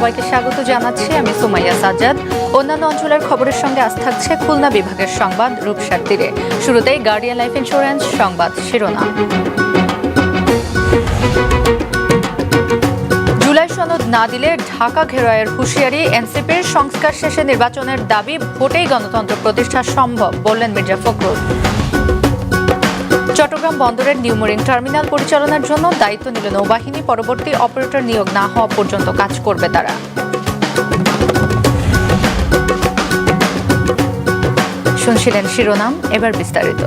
সবাইকে স্বাগত জানাচ্ছি আমি সুমাইয়া সাজ্জাদ। অন্যান্য অঞ্চলের খবরের সঙ্গে আজ থাকছে খুলনা বিভাগের সংবাদ রূপসার তীরে। শুরুতেই গার্ডিয়ান লাইফ ইন্স্যুরেন্স সংবাদ শিরোনাম। জুলাই সনদ না দিলে ঢাকা ঘেরয়ের হুঁশিয়ারি এনসিপির সংস্কার শেষে নির্বাচনের দাবি ভোটেই গণতন্ত্র প্রতিষ্ঠা সম্ভব বললেন মির্জা ফখরুল। চট্টগ্রাম বন্দরের নিউমোরিং টার্মিনাল পরিচালনার জন্য দায়িত্ব নিল নৌবাহিনী। পরবর্তী অপারেটর নিয়োগ না হওয়া পর্যন্ত কাজ করবে তারা। শুনছিলেন শিরোনাম, এবার বিস্তারিত।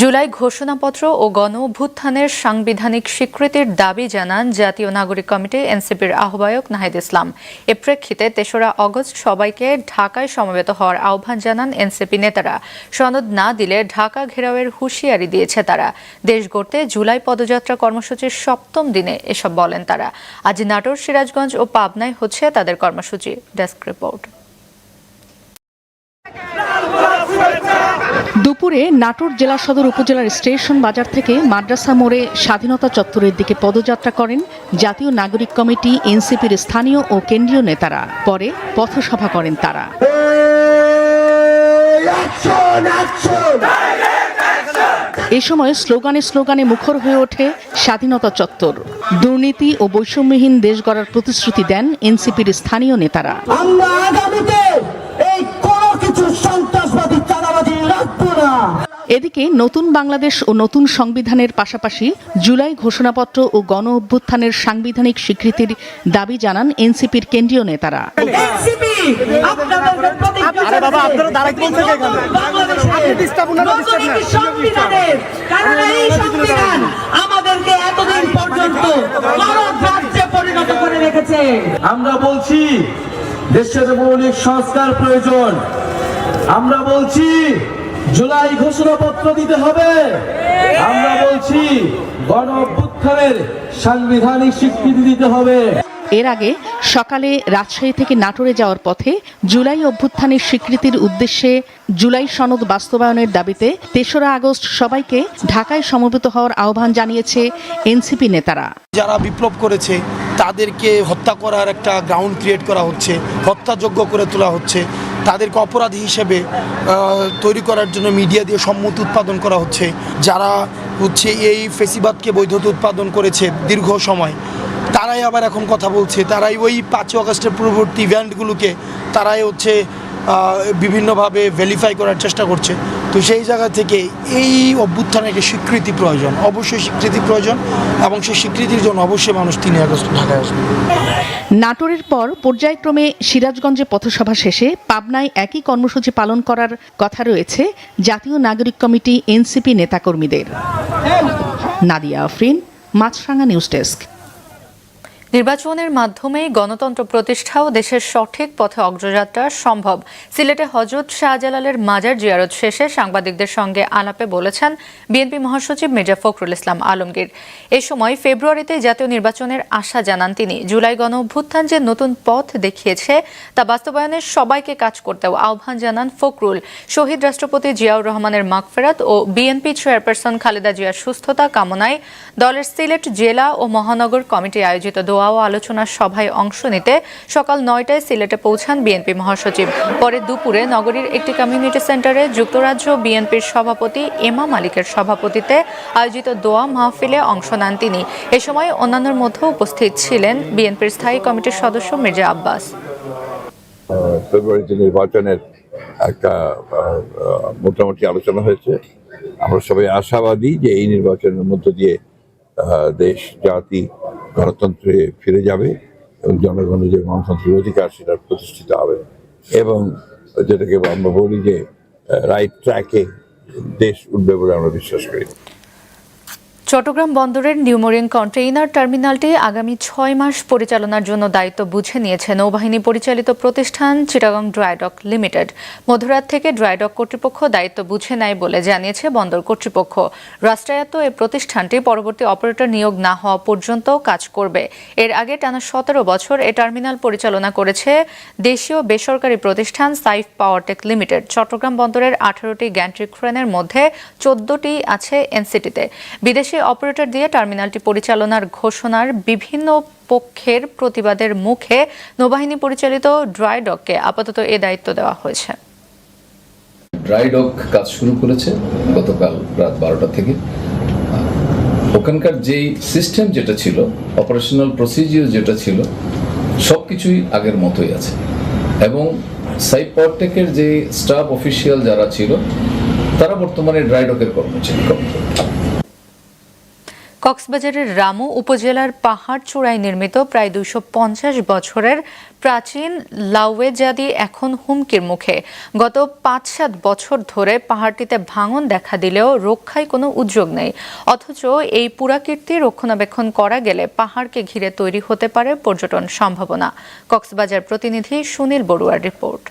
জুলাই ঘোষণাপত্র ও গণ অভ্যুত্থানের সাংবিধানিক স্বীকৃতির দাবি জানান জাতীয় নাগরিক কমিটি এনসিপির আহ্বায়ক নাহিদ ইসলাম। এ প্রেক্ষিতে তেসরা অগস্ট সবাইকে ঢাকায় সমবেত হওয়ার আহ্বান জানান এনসিপি নেতারা। সনদ না দিলে ঢাকা ঘেরাওয়ের হুঁশিয়ারি দিয়েছে তারা। দেশ গড়তে জুলাই পদযাত্রা কর্মসূচির সপ্তম দিনে এসব বলেন তারা। আজ নাটোর সিরাজগঞ্জ ও পাবনায় হচ্ছে তাদের কর্মসূচি। Desk report. দুপুরে নাটোর জেলা সদর উপজেলার স্টেশন বাজার থেকে মাদ্রাসা মোড়ে স্বাধীনতা চত্বরের দিকে পদযাত্রা করেন জাতীয় নাগরিক কমিটি এনসিপির স্থানীয় ও কেন্দ্রীয় নেতারা। পরে পথসভা করেন তারা। এ সময় স্লোগানে স্লোগানে মুখর হয়ে ওঠে স্বাধীনতা চত্বর। দুর্নীতি ও বৈষম্যহীন দেশ গড়ার প্রতিশ্রুতি দেন এনসিপির স্থানীয় নেতারা। এদিকে নতুন বাংলাদেশ ও নতুন সংবিধানের পাশাপাশি জুলাই ঘোষণাপত্র ও গণ অভ্যুত্থানের সাংবিধানিক স্বীকৃতির দাবি জানান এনসিপির কেন্দ্রীয় নেতারা। আমাদেরকে এতদিন পর্যন্ত পরিণত করে রেখেছে। আমরা বলছি দেশের মৌলিক সংস্কার প্রয়োজন। আমরা বলছি জুলাই ঘোষণাপত্র দিতে হবে। আমরা বলছি গণ অভ্যুত্থানের সাংবিধানিক স্বীকৃতি দিতে হবে। এর আগে সকালে রাজশাহী থেকে নাটোরে যাওয়ার পথে জুলাই অভ্যুত্থানের স্বীকৃতির উদ্দেশ্যে জুলাই সনদ বাস্তবায়নের দাবিতে তেসরা আগস্ট সবাইকে ঢাকায় সমবেত হওয়ার আহ্বান জানিয়েছে এনসিপি নেতারা। যারা বিপ্লব করেছে তাদেরকে হত্যা করার একটা গ্রাউন্ড ক্রিয়েট করা হচ্ছে হত্যাযোগ্য করে তোলা হচ্ছে। তাদেরকে অপরাধী হিসেবে তৈরি করার জন্য মিডিয়া দিয়ে সম্মতি উৎপাদন করা হচ্ছে। যারা হচ্ছে এই ফেসিবাদকে বৈধতা উৎপাদন করেছে দীর্ঘ সময়, তারাই আবার এখন কথা বলছে। তারাই ওই পাঁচই অগস্টের পূর্ববর্তী ইভেন্টগুলোকে তারাই হচ্ছে বিভিন্নভাবে ভেরিফাই করার চেষ্টা করছে। তো সেই জায়গা থেকে এই অভ্যুত্থানের একটা স্বীকৃতি প্রয়োজন, অবশ্যই স্বীকৃতি প্রয়োজন এবং সেই স্বীকৃতির জন্য অবশ্যই মানুষ তিনই আগস্ট ঢাকায় আসবে। নাটোরের পর পর্যায়ক্রমে সিরাজগঞ্জে পথসভা শেষে পাবনায় একই কর্মসূচি পালন করার কথা রয়েছে জাতীয় নাগরিক কমিটি এনসিপি নেতাকর্মীদের। Nadia Afrin Maasranga news desk. নির্বাচনের মাধ্যমেই গণতন্ত্র প্রতিষ্ঠা ও দেশের সঠিক পথে অগ্রযাত্রা সম্ভব। সিলেটে হজরত শাহজালালের মাজার জিয়ারত শেষে সাংবাদিকদের সঙ্গে আলাপে বলেছেন বিএনপি মহাসচিব মির্জা ফখরুল ইসলাম আলমগীর। এ সময় ফেব্রুয়ারিতে জাতীয় নির্বাচনের আশা জানান তিনি। জুলাই গণ অভ্যুত্থান যে নতুন পথ দেখিয়েছে, তা বাস্তবায়নে সবাইকে কাজ করতেও আহ্বান জানান ফখরুল। শহীদ রাষ্ট্রপতি জিয়াউর রহমানের মাগফেরাত ও বিএনপি চেয়ারপারসন খালেদা জিয়ার সুস্থতা কামনায় দলের সিলেট জেলা ও মহানগর কমিটি আয়োজিত দোয়া ও আলোচনা সভায় অংশ নিতে সকাল নয়টায় সিলেটে পৌঁছান বিএনপি মহাসচিব। পরে দুপুরে নগরীর একটি কমিউনিটি সেন্টারে যুক্তরাজ্য বিএনপির সভাপতি এমা মালিকের সভাপতিতে আয়োজিত দোয়া মাহফিলে অংশ নেন তিনি। এ সময় অন্যান্যের মধ্যে উপস্থিত ছিলেন বিএনপির স্থায়ী কমিটির সদস্য মির্জা আব্বাস। নির্বাচনের একটা মোটামুটি আলোচনা হয়েছে। আমরা সবাই আশাবাদী যে এই নির্বাচনের মধ্য দিয়ে দেশ, জাতি গণতন্ত্রে ফিরে যাবে এবং জনগণের যে গণতন্ত্রের অধিকার সেটা প্রতিষ্ঠিত হবে। এবং যেটাকে আমরা বলি যে রাইট ট্র্যাকে দেশ উঠবে বলে আমরা বিশ্বাস করি। চট্টগ্রাম বন্দরের নিউমোরিং কন্টেইনার টার্মিনালটি আগামী ছয় মাস পরিচালনার জন্য দায়িত্ব বুঝে নিয়েছে নৌবাহিনী পরিচালিত প্রতিষ্ঠান চিটাগং ড্রাইডক লিমিটেড। মধ্যরাত থেকে ড্রাইডক কর্তৃপক্ষ দায়িত্ব বুঝে নেয় বলে জানিয়েছে বন্দর কর্তৃপক্ষ। রাষ্ট্রায়ত্ত এই প্রতিষ্ঠানটি পরবর্তী অপারেটর নিয়োগ না হওয়া পর্যন্ত কাজ করবে। এর আগে টানা সতেরো বছর এ টার্মিনাল পরিচালনা করেছে দেশীয় বেসরকারি প্রতিষ্ঠান সাইফ পাওয়ারটেক লিমিটেড। চট্টগ্রাম বন্দরের আঠারোটি গ্যান্ট্রি ক্রেনের মধ্যে চোদ্দটি আছে এনসিটিতে। বিদেশি পাঁচটি অপারেটর দিয়ে টার্মিনালটি পরিচালনার ঘোষণার বিভিন্ন পক্ষের প্রতিবাদের মুখে নৌবাহিনী পরিচালিত ড্রাই ডককে আপাতত এ দায়িত্ব দেওয়া হয়েছে। ড্রাই ডক কাজ শুরু করেছে গতকাল রাত বারোটা থেকে। ওখানকার যেই সিস্টেম যেটা ছিল অপারেশনাল প্রসিজিওর যেটা ছিল সব কিছুই আগের মতোই আছে। এবং সাইপরটেকের যে স্টাফ অফিসিয়াল যারা ছিল, তারা বর্তমানে ড্রাই ডকের কর্মচারী। কক্সবাজারের রামু উপজেলার পাহাড় চূড়ায় নির্মিত প্রায় দুইশো পঞ্চাশ বছরের প্রাচীন লাউয়েজাদি এখন হুমকির মুখে। গত পাঁচ সাত বছর ধরে পাহাড়টিতে ভাঙন দেখা দিলেও রক্ষায় কোনো উদ্যোগ নেই। অথচ এই পুরাকীর্তি রক্ষণাবেক্ষণ করা গেলে পাহাড়কে ঘিরে তৈরি হতে পারে পর্যটন সম্ভাবনা। কক্সবাজার প্রতিনিধি সুনীল বড়ুয়ার রিপোর্ট।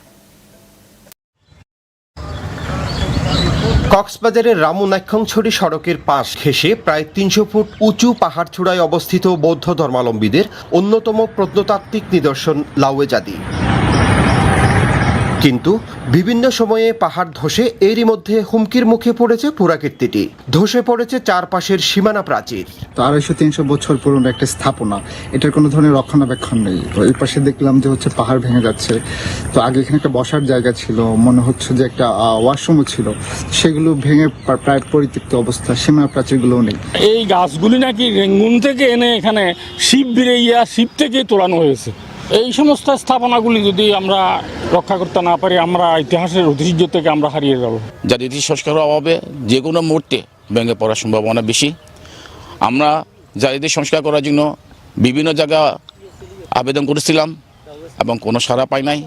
কক্সবাজারের রামু নাক্ষংছড়ি সড়কের পাশ ঘেঁষে প্রায় তিনশো ফুট উঁচু পাহাড় চূড়ায় অবস্থিত বৌদ্ধ ধর্মাবলম্বীদের অন্যতম প্রত্নতাত্ত্বিক নিদর্শন লাউয়েজাদি। কিন্তু বিভিন্ন সময়ে পাহাড় ধসে এরই মধ্যে হুমকির মুখে পড়েছে পুরাকীর্তিটি। ধসে পড়েছে চারপাশের সীমানা প্রাচীর। তো আড়াইশো তিনশো বছর পুরনো একটা স্থাপনা। এটার কোনো ধরনের রক্ষণাবেক্ষণ নেই। তো এই পাশে দেখলাম যে হচ্ছে পাহাড় ভেঙে যাচ্ছে। তো আগে এখানে একটা বসার জায়গা ছিল। মনে হচ্ছে যে একটা ওয়াশরুমও ছিল। সেগুলো ভেঙে প্রায় পরিত্যক্ত অবস্থা। সীমানা প্রাচীরগুলোও নেই। এই গাছগুলি নাকি রেঙ্গুন থেকে এনে এখানে শিব বিড়াইয়া শিব থেকে তোলানো হয়েছে। এই সমস্ত স্থাপনাগুলি যদি আমরা রক্ষা করতে না পারি আমরা ইতিহাসের ঐতিহ্য থেকে আমরা হারিয়ে যাব। জাতির সংস্কারের অভাবে যে কোনো মুহূর্তে ভেঙে পড়ার সম্ভাবনা বেশি। আমরা জাতির সংস্কার করার জন্য বিভিন্ন জায়গা আবেদন করেছিলাম এবং কোনো সাড়া পাই নাই।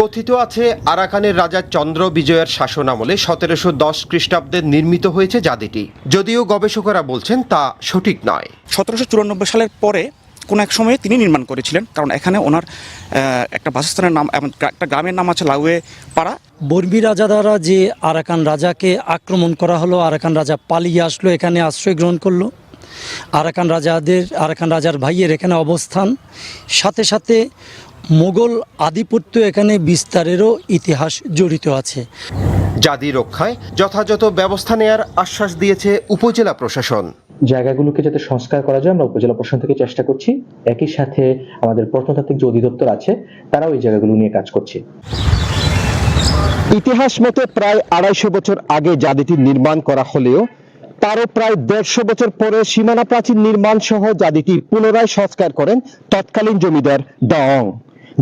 কথিত আছে আরাকানের রাজা চন্দ্র বিজয়ের শাসন আমলে সতেরোশো দশ খ্রিস্টাব্দে নির্মিত হয়েছে জাদিটি যদিও গবেষকরা বলছেন তা সঠিক নয়। সতেরোশো চুরানব্বই সালের পরে কোনো এক সময়ে তিনি নির্মাণ করেছিলেন কারণ এখানে ওনার একটা বাসস্থানের নাম এবং একটা গ্রামের নাম আছে লাউয়ে পাড়া বর্মী রাজা দ্বারা যে আরাকান রাজাকে আক্রমণ করা হলো আরাকান রাজা পালিয়ে আসলো এখানে আশ্রয় গ্রহণ করল। আরাকান রাজাদের আরাকান রাজার ভাইয়ের এখানে অবস্থান। সাথে সাথে মোগল আধিপত্য এখানে বিস্তারেরও ইতিহাস জড়িত আছে। জাদি রক্ষায় যথাযথ ব্যবস্থা নেয়ার আশ্বাস দিয়েছে উপজেলা প্রশাসন। জায়গাগুলোকে যাতে সংস্কার করা যায়, আমরা উপজেলা প্রশাসন থেকে চেষ্টা করছি। একই সাথে আমাদের প্রত্নতাত্ত্বিক যে অধিদপ্তর আছে, তারাও এই জায়গাগুলো নিয়ে কাজ করছে। ইতিহাস মতে প্রায় আড়াইশো বছর আগে জাদিটি নির্মাণ করা হলেও, তারও প্রায় দেড়শো বছর পরে সীমানা প্রাচীর নির্মাণ সহ জাদিটি পুনরায় সংস্কার করেন তৎকালীন জমিদার দং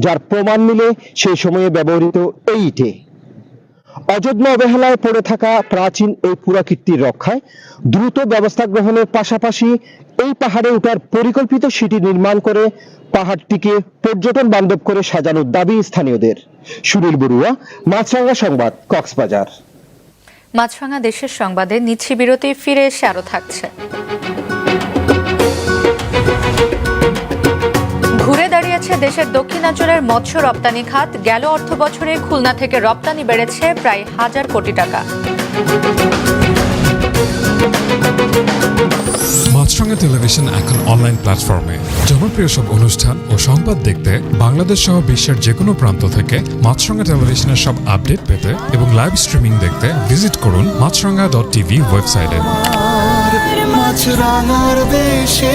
যার প্রমাণ মিলে সেই সময়ে ব্যবহৃত এই ইটে। অযত্ন অবহেলায় পড়ে থাকা প্রাচীন এই পুরাকীর্তির রক্ষায় দ্রুত ব্যবস্থা গ্রহণের পাশাপাশি এই পাহাড়ে ওঠার পরিকল্পিত সিটি নির্মাণ করে পাহাড়টিকে পর্যটন বান্ধব করে সাজানোর দাবি স্থানীয়দের। সুনীল বড়ুয়া মাছরাঙ্গা সংবাদ, কক্সবাজার। মাছরাঙা দেশের সংবাদে নিচ্ছি বিরতি, ফিরে এসে আরও থাকছে। দেশের দক্ষিণাঞ্চলের মৎস্য রপ্তানি খাত গেল অর্থ বছরে খুলনা থেকে রপ্তানি বেড়েছে প্রায় হাজার কোটি টাকা। মাছরাঙা টেলিভিশন এখন অনলাইন প্ল্যাটফর্মে। জনপ্রিয় সব অনুষ্ঠান ও সংবাদ দেখতে বাংলাদেশ সহ বিশ্বের যে কোনো প্রান্ত থেকে মাছরাঙা টেলিভিশনের সব আপডেট পেতে এবং লাইভ স্ট্রিমিং দেখতে ভিজিট করুন মাছরাঙা ডট টিভি ওয়েবসাইটে। মাছরাঙার দেশে।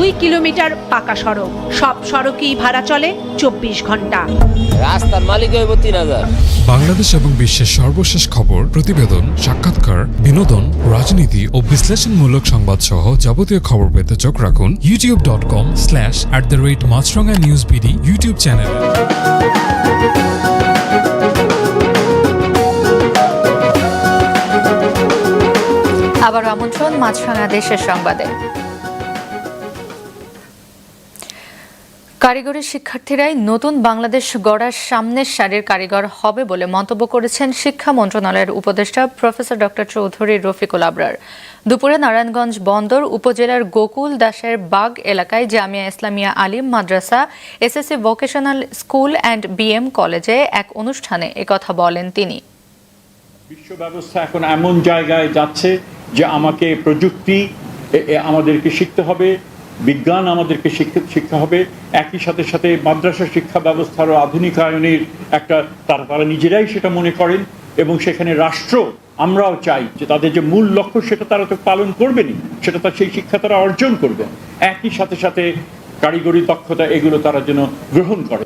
দুই কিলোমিটার পাকা সড়ক। সব সড়কই ভাড়া চলে চব্বিশ ঘণ্টা। রাস্তার মালিক হইব তিন হাজার। বাংলাদেশ এবং বিশ্বের সর্বশেষ খবর প্রতিবেদন সাক্ষাৎকার বিনোদন রাজনীতি ও বিশ্লেষণমূলক সংবাদ সহ যাবতীয় খবর পেতে চোখ রাখুন YouTube dot com slash at the rate Maasranga news BD YouTube channel আবার আমন্ত্রণ মাছরাঙা দেশের সংবাদে। কারিগরি শিক্ষার্থীরাই নতুন বাংলাদেশ গড়ার সামনের সারির কারিগর হবে বলে মন্তব্য করেছেন শিক্ষা মন্ত্রণালয়ের উপদেষ্টা প্রফেসর ডক্টর চৌধুরী রফিকুল আবরার। দুপুরে নারায়ণগঞ্জ বন্দর উপজেলার গোকুল দাসের বাগ এলাকায় Jamia Islamia Alim Madrasa, SSC vocational school and BM কলেজে এক অনুষ্ঠানে একথা বলেন তিনি। বিশ্ব ব্যবস্থা এখন এমন জায়গায় যাচ্ছে যে আমাকে প্রযুক্তি আমাদেরকে শিখতে হবে বিজ্ঞান আমাদেরকে শিক্ষিত শিক্ষা হবে। একই সাথে সাথে মাদ্রাসা শিক্ষা ব্যবস্থারও আধুনিকায়নের একটা তারা তারা নিজেরাই সেটা মনে করেন এবং সেখানে রাষ্ট্র আমরাও চাই যে তাদের যে মূল লক্ষ্য সেটা তারা তো পালন করবেনি সেটা তার সেই শিক্ষা তারা অর্জন করবে একই সাথে সাথে কারিগরি দক্ষতা এগুলো তারা যেন গ্রহণ করে।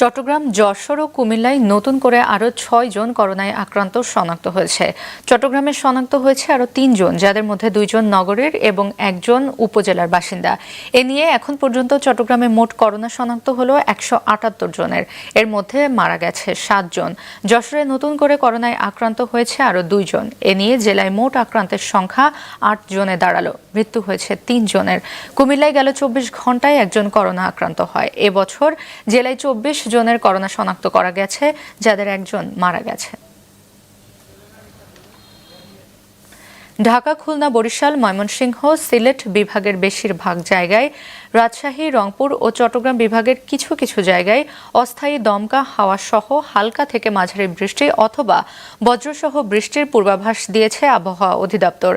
চট্টগ্রাম, যশোর ও কুমিল্লায় নতুন করে আরও ছয় জন করোনায় আক্রান্ত শনাক্ত হয়েছে। চট্টগ্রামে শনাক্ত হয়েছে আরও তিনজন যাদের মধ্যে দুইজন নগরের এবং একজন উপজেলার বাসিন্দা। এ নিয়ে এখন পর্যন্ত চট্টগ্রামে মোট করোনা শনাক্ত হলো একশো আটাত্তর জনের। এর মধ্যে মারা গেছে সাতজন যশোরে নতুন করে করোনায় আক্রান্ত হয়েছে আরও দুইজন এ নিয়ে জেলায় মোট আক্রান্তের সংখ্যা আট জনে দাঁড়াল। মৃত্যু হয়েছে তিন জনের। কুমিল্লায় গেল চব্বিশ ঘন্টায় একজন করোনা আক্রান্ত হয়। এবছর জেলায় চব্বিশ জনের করোনা শনাক্ত করা গেছে, যাদের একজন মারা গেছে। ঢাকা, খুলনা, বরিশাল, ময়মনসিংহ, সিলেট বিভাগের বেশিরভাগ জায়গায় রাজশাহী, রংপুর ও চট্টগ্রাম বিভাগের কিছু কিছু জায়গায় অস্থায়ী দমকা হাওয়া সহ হালকা থেকে মাঝারি বৃষ্টি অথবা বজ্রসহ বৃষ্টির পূর্বাভাস দিয়েছে আবহাওয়া অধিদপ্তর।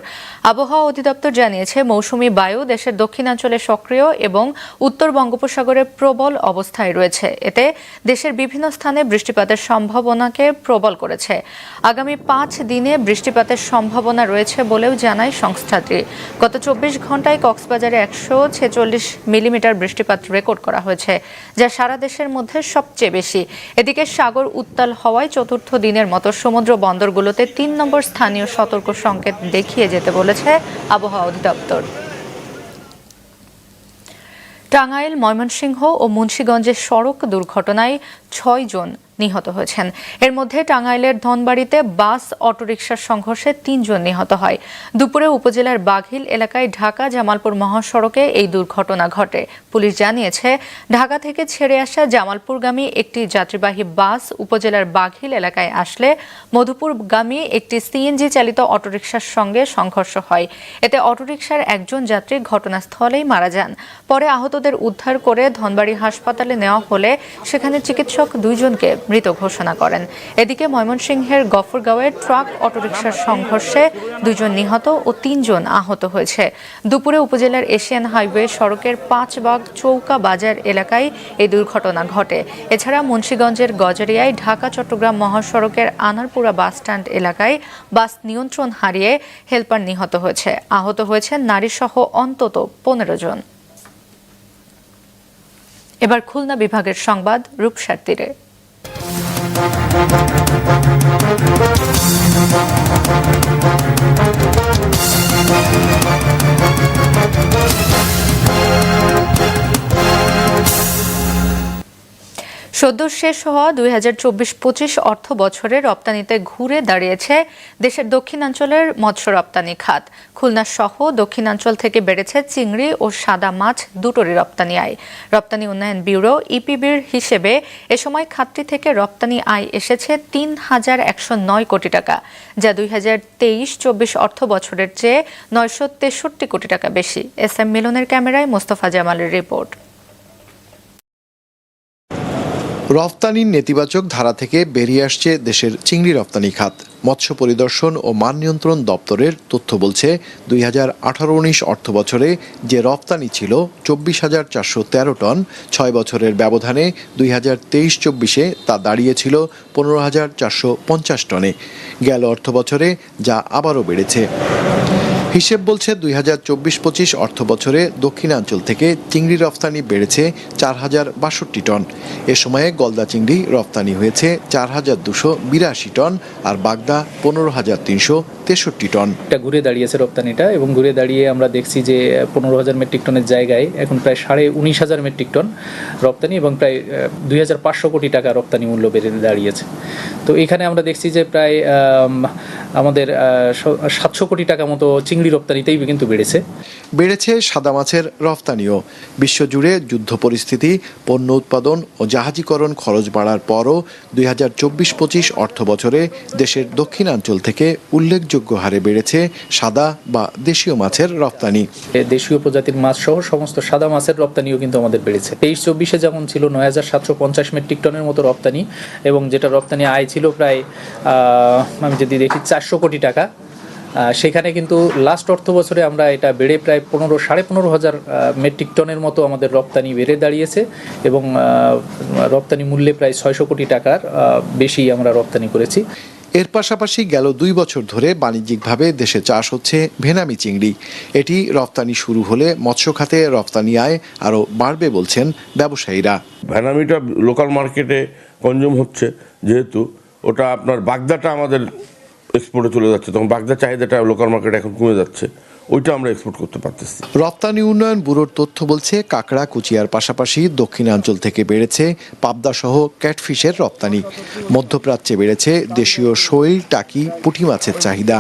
আবহাওয়া অধিদপ্তর জানিয়েছে, মৌসুমী বায়ু দেশের দক্ষিণাঞ্চলে সক্রিয় এবং উত্তর বঙ্গোপসাগরে প্রবল অবস্থায় রয়েছে। এতে দেশের বিভিন্ন স্থানে বৃষ্টিপাতের সম্ভাবনাকে প্রবল করেছে। আগামী পাঁচ দিনে বৃষ্টিপাতের সম্ভাবনা রয়েছে বলেও জানায় সংস্থাটি। গত চব্বিশ ঘন্টায় কক্সবাজারে একশো ছেচল্লিশ মিলিমিটার বৃষ্টিপাত রেকর্ড করা হয়েছে, যা সারা দেশের মধ্যে সবচেয়ে বেশি। এদিকে সাগর উত্তাল হওয়ায় চতুর্থ দিনের মতো সমুদ্র বন্দরগুলোতে তিন নম্বর স্থানীয় সতর্ক সংকেত দেখিয়ে যেতে বলেছে আবহাওয়া অধিদপ্তর। টাঙ্গাইল, ময়মনসিংহ ও মুন্সীগঞ্জের সড়ক দুর্ঘটনায় ছয় জন নিহত হয়েছেন। এর মধ্যে টাঙ্গাইলের ধনবাড়িতে বাস, অটোরিকশার সংঘর্ষে তিনজন নিহত হয়। দুপুরে উপজেলার বাঘিল এলাকায় ঢাকা জামালপুর মহাসড়কে এই দুর্ঘটনা ঘটে। পুলিশ জানিয়েছে, ঢাকা থেকে ছেড়ে আসা জামালপুরগামী একটি যাত্রীবাহী বাস উপজেলার বাঘিল এলাকায় আসলে মধুপুরগামী একটি সিএনজি চালিত অটোরিকশার সঙ্গে সংঘর্ষ হয়। এতে অটোরিকশার একজন যাত্রী ঘটনাস্থলেই মারা যান। পরে আহতদের উদ্ধার করে ধনবাড়ি হাসপাতালে নেওয়া হলে সেখানে চিকিৎসক দুইজনকে মৃত ঘোষণা করেন। এদিকে ময়মনসিংহের গফরগাঁওয়ের ট্রাক অটোরিকশার সংঘর্ষে দুজন নিহত ও তিনজন আহত হয়েছে। দুপুরে উপজেলার এশিয়ান হাইওয়ে সড়কের পাঁচবাগ চৌকা বাজার এলাকায় এই দুর্ঘটনা ঘটে। এছাড়া মুন্সীগঞ্জের গজারিয়ায় ঢাকা, চট্টগ্রাম মহাসড়কের আনারপুরা বাসস্ট্যান্ড এলাকায় বাস নিয়ন্ত্রণ হারিয়ে হেলপার নিহত হয়েছে। আহত হয়েছেন নারীসহ অন্তত পনেরো জন। এবার খুলনা বিভাগের সংবাদ রূপসার তীরে। সদ্য শেষ হওয়া দুই হাজার চব্বিশ পঁচিশ অর্থ বছরে রপ্তানিতে ঘুরে দাঁড়িয়েছে দেশের দক্ষিণাঞ্চলের মৎস্য রপ্তানি খাত। খুলনা সহ দক্ষিণাঞ্চল থেকে বেড়েছে চিংড়ি ও সাদা মাছ দুটোরই রপ্তানি আয়। রপ্তানি উন্নয়ন ব্যুরো ইপিবির হিসেবে এ সময় খাতটি থেকে রপ্তানি আয় এসেছে তিন হাজার একশো নয় কোটি টাকা, যা দুই হাজার তেইশ চব্বিশ অর্থ বছরের চেয়ে নয়শো তেষট্টি কোটি টাকা বেশি। এস এম মিলনের ক্যামেরায় মোস্তফা জামালের রিপোর্ট। রফতানির নেতিবাচক ধারা থেকে বেরিয়ে আসছে দেশের চিংড়ি রপ্তানি খাত। মৎস্য পরিদর্শন ও মান নিয়ন্ত্রণ দপ্তরের তথ্য বলছে, দুই হাজার আঠারো উনিশ অর্থ বছরে যে রপ্তানি ছিল, চব্বিশ হাজার চারশো তেরো টন, ছয় বছরের ব্যবধানে দুই হাজার তেইশ চব্বিশে তা দাঁড়িয়েছিল পনেরো হাজার চারশো পঞ্চাশ টনে। গেল অর্থ বছরে যা আবারও বেড়েছে। হিসেব বলছে দুই হাজার চব্বিশ পঁচিশ অর্থ বছরে দক্ষিণাঞ্চল থেকে চিংড়ি রফতানি বেড়েছে চার হাজার বাষট্টি টন। এ সময়ে গলদা চিংড়ি রপ্তানি হয়েছে চার হাজার দুশো বিরাশি টন আর বাগদা পনেরো হাজার তিনশো তেষট্টি টন। এটা ঘুরে দাঁড়িয়েছে রপ্তানিটা এবং ঘুরে দাঁড়িয়ে আমরা দেখছি যে পনেরো হাজার মেট্রিক টনের জায়গায় এখন প্রায় সাড়ে উনিশ হাজার মেট্রিক টন রপ্তানি এবং প্রায় দুই হাজার পাঁচশো কোটি টাকা রপ্তানি মূল্য বেড়ে দাঁড়িয়েছে। তো এখানে আমরা দেখছি যে প্রায় আমাদের সাতশো কোটি টাকা মতো রপ্তানিতেই কিন্তু বেড়েছে। বেড়েছে সাদা মাছের রফতানিও। বিশ্বজুড়ে যুদ্ধ পরিস্থিতি পণ্য উৎপাদন ও জাহাজীকরণ খরচ বাড়ার পরও দুই হাজার চব্বিশ পঁচিশ অর্থ বছরে দেশের দক্ষিণাঞ্চল থেকে উল্লেখযোগ্য হারে বেড়েছে সাদা বা দেশীয় মাছের রপ্তানি দেশীয় প্রজাতির মাছ সহ সমস্ত সাদা মাছের রপ্তানিও কিন্তু আমাদের বেড়েছে। তেইশ চব্বিশে যেমন ছিল নয় হাজার সাতশো পঞ্চাশ মেট্রিক টনের মতো রপ্তানি এবং যেটা রপ্তানি আয় ছিল প্রায় আমি যদি দেখি চারশো কোটি টাকা সেখানে কিন্তু লাস্ট অর্থ বছরে আমরা এটা বেড়ে প্রায় পনেরো সাড়ে পনেরো হাজার মেট্রিক টনের মতো আমাদের রপ্তানি বেড়ে দাঁড়িয়েছে এবং রপ্তানি মূল্যে প্রায় ছয়শো কোটি টাকার বেশি আমরা রপ্তানি করেছি। এর পাশাপাশি গেল দুই বছর ধরে বাণিজ্যিকভাবে দেশে চাষ হচ্ছে ভেনামি চিংড়ি। এটি রপ্তানি শুরু হলে মৎস্য খাতে রপ্তানি আয় আরও বাড়বে বলছেন ব্যবসায়ীরা। ভেনামিটা লোকাল মার্কেটে কনজিউম হচ্ছে যেহেতু ওটা আপনার বাগদাটা আমাদের এক্সপোর্টে চলে যাচ্ছে। তখন বাগদার চাহিদাটা লোকাল মার্কেটে এখন কমে যাচ্ছে। ওইটা আমরা এক্সপোর্ট করতে পারতেছি। রপ্তানি উন্নয়ন ব্যুরোর তথ্য বলছে, কাঁকড়া, কুচিয়ার পাশাপাশি দক্ষিণাঞ্চল থেকে বেড়েছে পাবদা সহ ক্যাটফিশের রপ্তানি। মধ্যপ্রাচ্যে বেড়েছে দেশীয় শৈল টাকি, পুঁটি মাছের চাহিদা।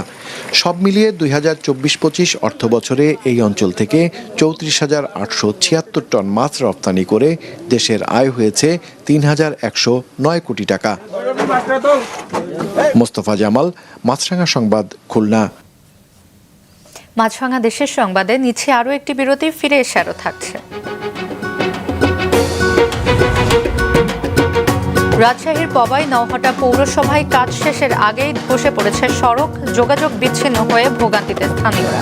সব মিলিয়ে দুই হাজার চব্বিশ পঁচিশ অর্থ বছরে এই অঞ্চল থেকে চৌত্রিশ হাজার আটশো ছিয়াত্তর টন মাছ রপ্তানি করে দেশের আয় হয়েছে তিন হাজার একশো নয় কোটি টাকা। মোস্তফা জামাল, মাছরাঙা সংবাদ, খুলনা। মাছরাঙা দেশের সংবাদে নিচে আরও একটি বিরতি ফিরে এসে আরও থাকছে। রাজশাহীর পবাই নওহাটা পৌরসভায় কাজ শেষের আগেই ধসে পড়েছে সড়ক, যোগাযোগ বিচ্ছিন্ন হয়ে ভোগান্তিতে স্থানীয়রা।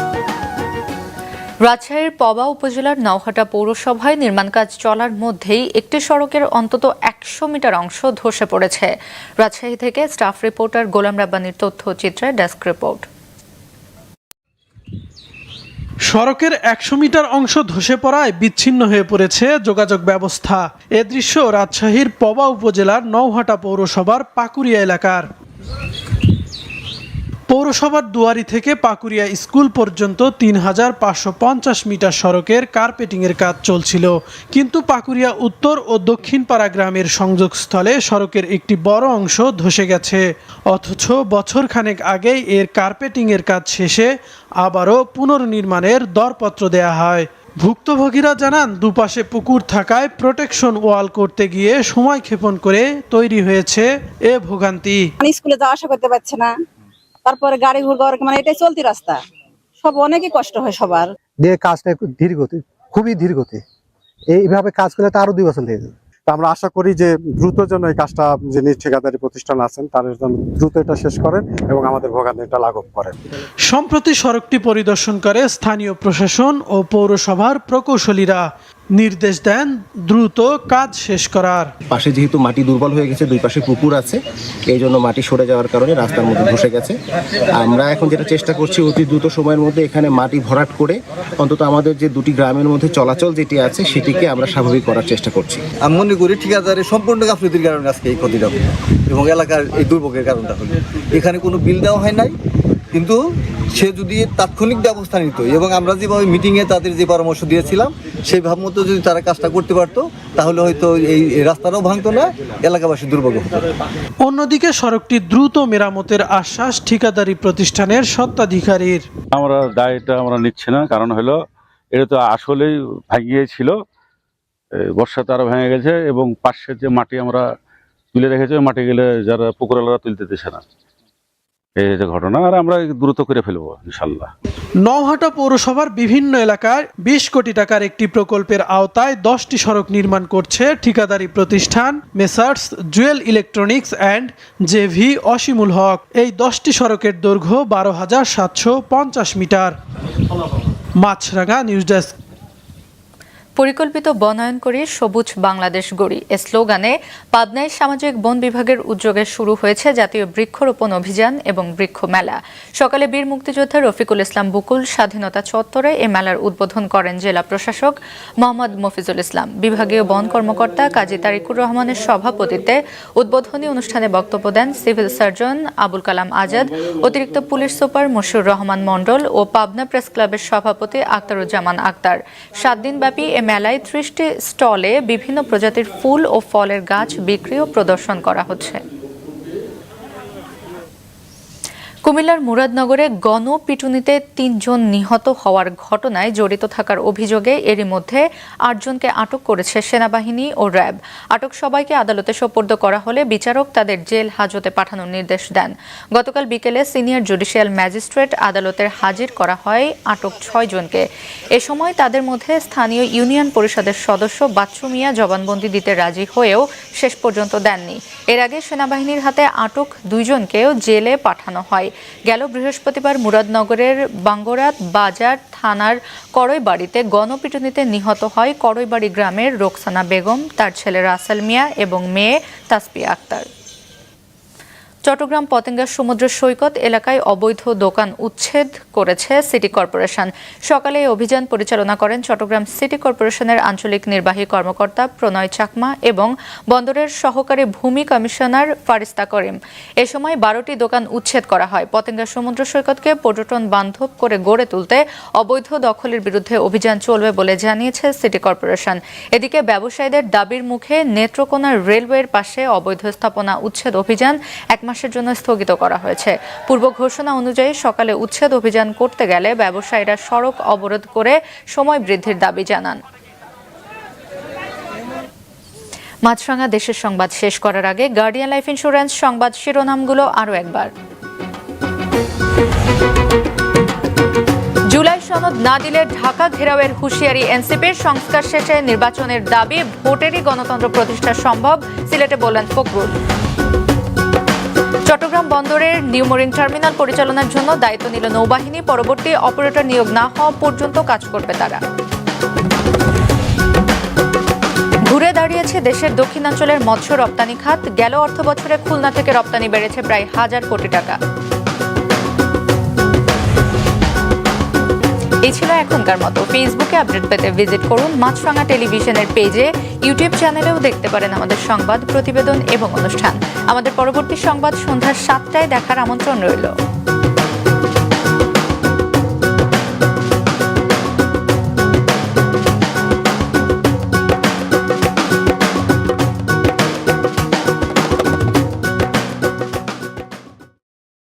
রাজশাহীর পবা উপজেলার নওহাটা পৌরসভায় নির্মাণ কাজ চলার মধ্যেই একটি সড়কের অন্তত একশো মিটার অংশ ধসে পড়েছে। রাজশাহী থেকে স্টাফ রিপোর্টার গোলাম রাব্বানির তথ্যচিত্রে ডেস্ক রিপোর্ট। সড়কের একশো মিটার অংশ ধসে পড়ায় বিচ্ছিন্ন হয়ে পড়েছে যোগাযোগ ব্যবস্থা। এ দৃশ্য রাজশাহীর পবা উপজেলার নওহাটা পৌরসভার পাকুরিয়া এলাকার। পৌরসভার দুয়ারি থেকে পাকুরিয়া স্কুল পর্যন্ত তিন হাজার পাঁচশো পঞ্চাশ মিটার সড়কের কার্পেটিংয়ের কাজ চলছিল। কিন্তু পাকুরিয়া উত্তর ও দক্ষিণ পাড়া গ্রামের সংযোগস্থলে সড়কের একটি বড় অংশ ধসে গেছে। অথচ বছর খানেক আগেই এর কার্পেটিংয়ের কাজ শেষে আবারও পুনর্নির্মাণের দরপত্র দেয়া হয়। ভুক্তভোগীরা জানান, দুপাশে পুকুর থাকায় প্রোটেকশন ওয়াল করতে গিয়ে সময় ক্ষেপণ করে তৈরি হয়েছে এ ভোগান্তি। মানে স্কুলে যাওয়া আসা করতে পারছে না। তারপরে গাড়ি ঘুরঘর মানে এটাই চলতি রাস্তা। সব অনেকই কষ্ট হয় সবার। দিয়ে কাজটা ধীর গতি খুবই ধীর গতি। এইভাবে কাজ করলে তো আরও দুই বছর লেগে যাবে। আমরা আশা করি যে দ্রুত যেন এই কাজটা যিনি ঠিকাদারি প্রতিষ্ঠান আছেন তারা যেন দ্রুত এটা শেষ করেন এবং আমাদের ভোগান্তিটা লাঘব করেন। সম্প্রতি সড়কটি পরিদর্শন করে স্থানীয় প্রশাসন ও পৌরসভার প্রকৌশলীরা নির্দেশ দেন দ্রুত কাজ শেষ করার। পাশে যেহেতু মাটি দুর্বল হয়ে গেছে দুই পাশে পুকুর আছে এই জন্য মাটি সরে যাওয়ার কারণে রাস্তার মধ্যে ধসে গেছে। আমরা এখন যেটা চেষ্টা করছি অতি দ্রুত সময়ের মধ্যে এখানে মাটি ভরাট করে অন্তত আমাদের যে দুটি গ্রামের মধ্যে চলাচল যেটি আছে সেটিকে আমরা স্বাভাবিক করার চেষ্টা করছি। আমি মনে করি ঠিকাদারের সম্পূর্ণ গাফলতির কারণে আজকে এই ক্ষতিটা হলো এবং এলাকার এই দুর্ভোগের কারণটা হলো। এখানে কোনো বিল দেওয়া হয় নাই কিন্তু সে যদি তাৎক্ষণিক ব্যবস্থা নিত এবং আমরা যেভাবে মিটিংয়ে তাদের যে পরামর্শ দিয়েছিলাম সেই ভাব মতো যদি তারা কাজটা করতে পারতো তাহলে হয়তো এই রাস্তাটাও ভাঙতো না এলাকাবাসী দুর্ভোগ হতো। অন্যদিকে সড়কটি দ্রুত মেরামতের আশ্বাস ঠিকাদারি প্রতিষ্ঠানের সত্ত্বাধিকারীর আমরা দায়টা আমরা নিচ্ছি না কারণ হলো এটা তো আসলেই ভাঙিয়েছিল বর্ষাতে আরও ভেঙে গেছে এবং পাশের যে মাটি আমরা তুলে রেখেছি ওই মাটি গেলে যারা পুকুরওয়ালারা তুলতে দিচ্ছে না। এই হচ্ছে ঘটনা, আর আমরা দ্রুত করে ফেলব ইনশাল্লাহ নওহাটা পৌরসভার বিভিন্ন এলাকায় বিশ কোটি টাকার একটি প্রকল্পের আওতায় দশটি সড়ক নির্মাণ করছে ঠিকাদারি প্রতিষ্ঠান Messrs, Jewel electronics and JV Asimul Haque. এই দশটি সড়কের দৈর্ঘ্য বারো হাজার সাতশো পঞ্চাশ মিটার। মাছরাঙা নিউজ ডেস্ক। পরিকল্পিত বনায়ন করি সবুজ বাংলাদেশ গড়ি। এ স্লোগানে পাবনায় সামাজিক বন বিভাগের উদ্যোগে শুরু হয়েছে জাতীয় বৃক্ষরোপণ অভিযান এবং বৃক্ষ মেলা। সকালে বীর মুক্তিযোদ্ধা রফিকুল ইসলাম বুকুল স্বাধীনতা চত্বরে এ মেলার উদ্বোধন করেন জেলা প্রশাসক মোহাম্মদ মফিজুল ইসলাম। বিভাগীয় বন কর্মকর্তা কাজী তারিকুর রহমানের সভাপতিত্বে উদ্বোধনী অনুষ্ঠানে বক্তব্য দেন সিভিল সার্জন আবুল কালাম আজাদ, অতিরিক্ত পুলিশ সুপার মশিউর রহমান মণ্ডল ও পাবনা প্রেস ক্লাবের সভাপতি আক্তারুজ্জামান আক্তার সাত দিনব্যাপী মেলায় ত্রিশটি স্টলে বিভিন্ন প্রজাতির ফুল ও ফলের গাছ বিক্রি ও প্রদর্শন করা হচ্ছে। কুমিল্লার মুরাদনগরে গণপিটুনিতে তিনজন নিহত হওয়ার ঘটনায় জড়িত থাকার অভিযোগে এরই মধ্যে আটজনকে আটক করেছে সেনাবাহিনী ও র্যাব। আটক সবাইকে আদালতে সোপর্দ করা হলে বিচারক তাদের জেল হাজতে পাঠানোর নির্দেশ দেন। গতকাল বিকেলে সিনিয়র জুডিশিয়াল ম্যাজিস্ট্রেট আদালতের হাজির করা হয় আটক ছয় জনকে। এ সময় তাদের মধ্যে স্থানীয় ইউনিয়ন পরিষদের সদস্য বাচ্চু মিয়া জবানবন্দি দিতে রাজি হয়েও শেষ পর্যন্ত দেননি। এর আগে সেনাবাহিনীর হাতে আটক দুইজনকেও জেলে পাঠানো হয়। গেল বৃহস্পতিবার মুরাদনগরের বাঙ্গরাত বাজার থানার করইবাড়িতে গণপিটুনিতে নিহত হয় করইবাড়ি গ্রামের রোকসানা বেগম, তার ছেলে রাসেল মিয়া এবং মেয়ে তাসপিয়া আক্তার। চট্টগ্রাম পতেঙ্গা সমুদ্র সৈকত এলাকায় অবৈধ দোকান উচ্ছেদ করেছে সিটি কর্পোরেশন। সকালে এই অভিযান পরিচালনা করেন চট্টগ্রাম সিটি কর্পোরেশনের আঞ্চলিক নির্বাহী কর্মকর্তা প্রণয় চাকমা এবং বন্দরের সহকারী ভূমি কমিশনার ফারিস্তা করিম। এ সময় বারোটি দোকান উচ্ছেদ করা হয়। পতেঙ্গা সমুদ্র সৈকতকে পর্যটন বান্ধব করে গড়ে তুলতে অবৈধ দখলের বিরুদ্ধে অভিযান চলবে বলে জানিয়েছে সিটি কর্পোরেশন। এদিকে ব্যবসায়ীদের দাবির মুখে নেত্রকোনা রেলওয়ের পাশে অবৈধ স্থাপনা উচ্ছেদ অভিযান এক মাসের জন্য স্থগিত করা হয়েছে। পূর্ব ঘোষণা অনুযায়ী সকালে উচ্ছেদ অভিযান করতে গেলে ব্যবসায়ীরা সড়ক অবরোধ করে সময় বৃদ্ধির দাবি জানান। মাছরাঙা দেশের সংবাদ শেষ করার আগে গার্ডিয়ান লাইফ ইন্স্যুরেন্স সংবাদ শিরোনামগুলো আরও একবার। জুলাই সনদ না দিলে ঢাকা ঘেরাওয়ের হুঁশিয়ারি এনসিপির সংস্কার শেষে নির্বাচনের দাবি ভোটেরই গণতন্ত্র প্রতিষ্ঠা সম্ভব, সিলেটে বললেন ফখরুল। চট্টগ্রাম বন্দরের নিউ মরিন টার্মিনাল পরিচালনার জন্য দায়িত্ব নিল নৌবাহিনী। পরবর্তী অপারেটর নিয়োগ না হওয়া পর্যন্ত কাজ করবে তারা। ঘুরে দাঁড়িয়েছে দেশের দক্ষিণাঞ্চলের মৎস্য রপ্তানি খাত। গেল অর্থ বছরে খুলনা থেকে রপ্তানি বেড়েছে প্রায় হাজার কোটি টাকা। এই ছিল এখনকার মতো ফেসবুকে আপডেট পেতে ভিজিট করুন মাছরাঙা টেলিভিশনের পেজে ইউটিউব চ্যানেলেও দেখতে পারেন আমাদের সংবাদ, প্রতিবেদন এবং অনুষ্ঠান। আমাদের পরবর্তী সংবাদ সন্ধ্যা সাতটায় দেখার আমন্ত্রণ রইল।